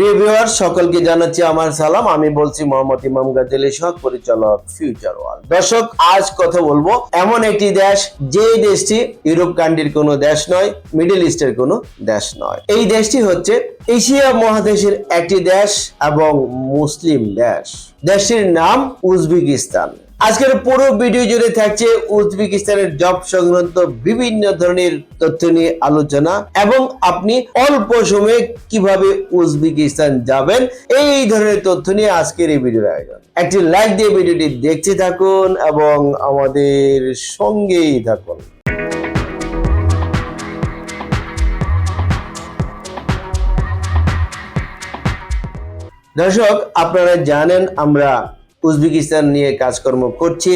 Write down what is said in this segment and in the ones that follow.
প্রিয় ভিউয়ার সকলকে জানাচ্ছি আমার সালাম। আমি বলছি মোহাম্মদ ইমাম গাজেলি সহ পরিচালক ফিউচার ওয়ার্ল্ড দর্শক, আজ কথা বলব এমন একটি দেশ যে দেশটি ইউরোপ কান্ট্রির কোনো দেশ নয় মিডল ইস্টের কোনো দেশ নয়। এই দেশটি হচ্ছে এশিয়া মহাদেশের একটি দেশ এবং মুসলিম দেশ। দেশটির নাম উজবেকিস্তান। আজকের পুরো ভিডিও জুড়ে থাকছে উজবেকিস্তানের জব সংক্রান্ত বিভিন্ন ধরনের তথ্য নিয়ে আলোচনা এবং আপনি অল্প সময়ে কীভাবে উজবেকিস্তান যাবেন, এই ধরনের তথ্য নিয়ে আজকের এই ভিডিওর আয়োজন। একটি লাইক দিয়ে ভিডিওটি দেখতে থাকুন এবং আমাদের সঙ্গেই থাকুন। দর্শক, আপনারা জানেন আমরা উজবেকিস্তান নিয়ে কাজকর্ম করছি।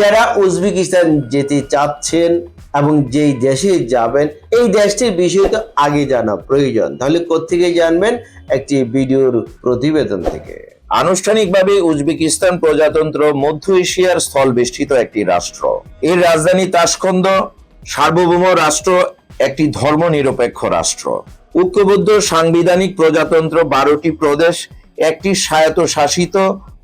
যারা উজবেকিস্তান যেতে চাচ্ছেন এবং যেই দেশে যাবেন, এই দেশটির বিষয়ে তো আগে জানা প্রয়োজন। তাহলে কোথেকে জানবেন? একটি ভিডিওর প্রতিবেদন থেকে। আনুষ্ঠানিকভাবে উজবেকিস্তান প্রজাতন্ত্র মধ্য এশিয়ার স্থল বেষ্টিত একটি রাষ্ট্র। এর রাজধানী তাসকন্দ সার্বভৌম রাষ্ট্র, একটি ধর্মনিরপেক্ষ রাষ্ট্র। ঐক্যবদ্ধ সাংবিধানিক প্রজাতন্ত্র বারোটি প্রদেশ, একটি স্বায়ত্তশাসিত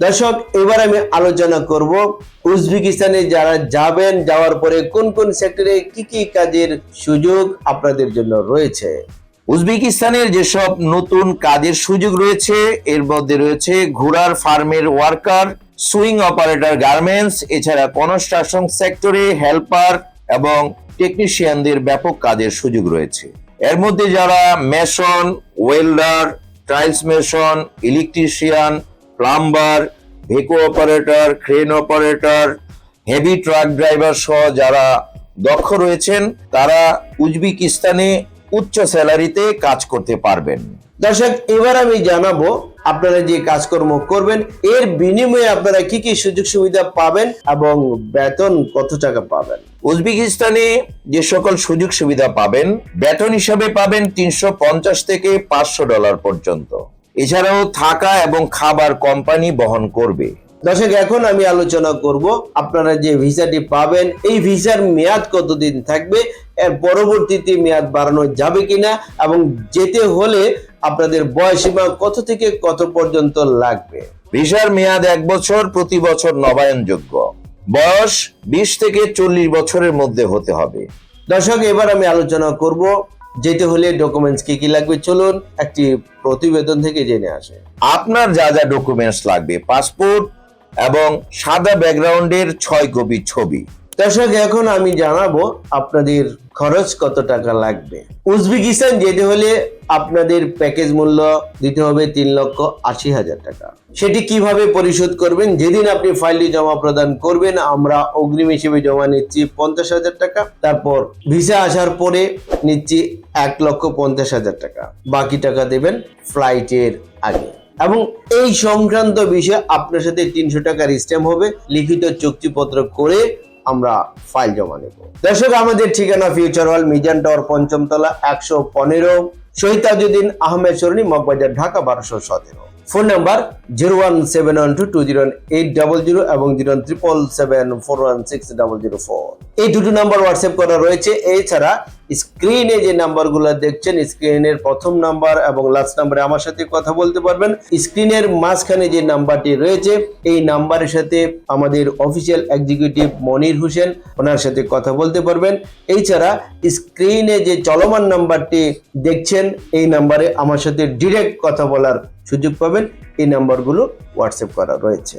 দর্শক, এবার আমি আলোচনা করব উজবেকিস্তানে যারা যাবেন, যাওয়ার পরে কোন কোন সেক্টরে কি কি কাজের সুযোগ আপনাদের জন্য রয়েছে। উজবেকিস্তানের যেসব নতুন কাজের সুযোগ রয়েছে, এর মধ্যে রয়েছে ঘোড়ার ফার্মের ওয়ার্কার, সুইং অপারেটর গার্মেন্টস, এছাড়া কনস্ট্রাকশন সেক্টরে হেল্পার এবং টেকনিশিয়ানদের ব্যাপক কাজের সুযোগ রয়েছে। এর মধ্যে যারা mason, welder tiles mason, electrician plumber ভেকো operator crane operator heavy truck driver সহ যারা দক্ষ রয়েছেন তারা উজবেকিস্তানে উচ্চ স্যালারিতে কাজ করতে পারবেন। দর্শক এবার আমি জানাব আপনারা যে কাজকর্ম করবেন এর বিনিময়ে আপনারা কি কি সুযোগ সুবিধা পাবেন এবং বেতন কত টাকা পাবেন? উজবেকিস্তানে যে সকল সুযোগ সুবিধা পাবেন বেতন হিসাবে পাবেন তিনশো পঞ্চাশ থেকে পাঁচশো ডলার পর্যন্ত। এছাড়াও থাকা এবং খাবার কোম্পানি বহন করবে। দর্শক এখন আমি আলোচনা করব আপনারা যে ভিসাটি পাবেন এই ভিসার মেয়াদ কতদিন থাকবে এর পরবর্তীতে মেয়াদ বাড়ানো যাবে কিনা এবং যেতে হলে আপনাদের বয়সীমা কত থেকে কত পর্যন্ত লাগবে? ভিসার মেয়াদ এক বছর প্রতি বছর নবায়নযোগ্য। বয়স বিশ থেকে চল্লিশ বছরের মধ্যে হতে হবে। দর্শক এবার আমি আলোচনা করব যেতে হলে ডকুমেন্টস কি কি লাগবে? চলুন একটি প্রতিবেদন থেকে জেনে আসে। আপনার যা যা ডকুমেন্টস লাগবে পাসপোর্ট এবং সাদা ব্যাকগ্রাউন্ডের ছয় কপি ছবি। দর্শক, এখন আমি জানাব আপনাদের খরচ কত টাকা লাগবে। উজবেকিস্তান যেতে হলে আপনাদের প্যাকেজ মূল্য দিতে হবে তিন লক্ষ আশি হাজার টাকা। সেটি কীভাবে পরিশোধ করবেন? যেদিন আপনি ফাইলটি জমা প্রদান করবেন, আমরা অগ্রিম হিসেবে জমা নিচ্ছি পঞ্চাশ হাজার টাকা। তারপর ভিসা আসার পরে নিচ্ছি এক লক্ষ পঞ্চাশ হাজার টাকা। বাকি টাকা দেবেন ফ্লাইটের আগে। এবং এই সংক্রান্ত বিষয়ে আপনার সাথে তিনশো টাকার স্ট্যাম্প হবে। লিখিত চুক্তিপত্র করে আমরা ফাইল জমা নেব। দর্শক, আমাদের ঠিকানা ফিউচার ওয়াল মিজান টাওয়ার পঞ্চম তলা একশো পনেরো, শহীদ তাজুদ্দিন আহমেদ সরণি, মগবাজার, ঢাকা, বারোশো সতেরো। Phone number zero one seven one two two zero eight double zero এবং zero triple seven four one six double zero four এই দুটো নাম্বার হোয়াটসঅ্যাপ করা রয়েছে। এছাড়া স্ক্রিনে যে নাম্বারগুলো দেখছেন, স্ক্রিনের প্রথম নাম্বার এবং লাস্ট নাম্বারে আমার সাথে কথা বলতে পারবেন। স্ক্রিনের মাঝখানে যে নাম্বারটি রয়েছে, এই নাম্বারের সাথে আমাদের অফিসিয়াল এক্সিকিউটিভ মনির হোসেন, ওনার সাথে কথা বলতে পারবেন। এছাড়া স্ক্রিনে যে চলমান নাম্বারটি দেখছেন, এই নাম্বারে আমার সাথে ডিরেক্ট কথা বলার সুযোগ পাবেন। এই নাম্বারগুলো হোয়াটসঅ্যাপ করা রয়েছে।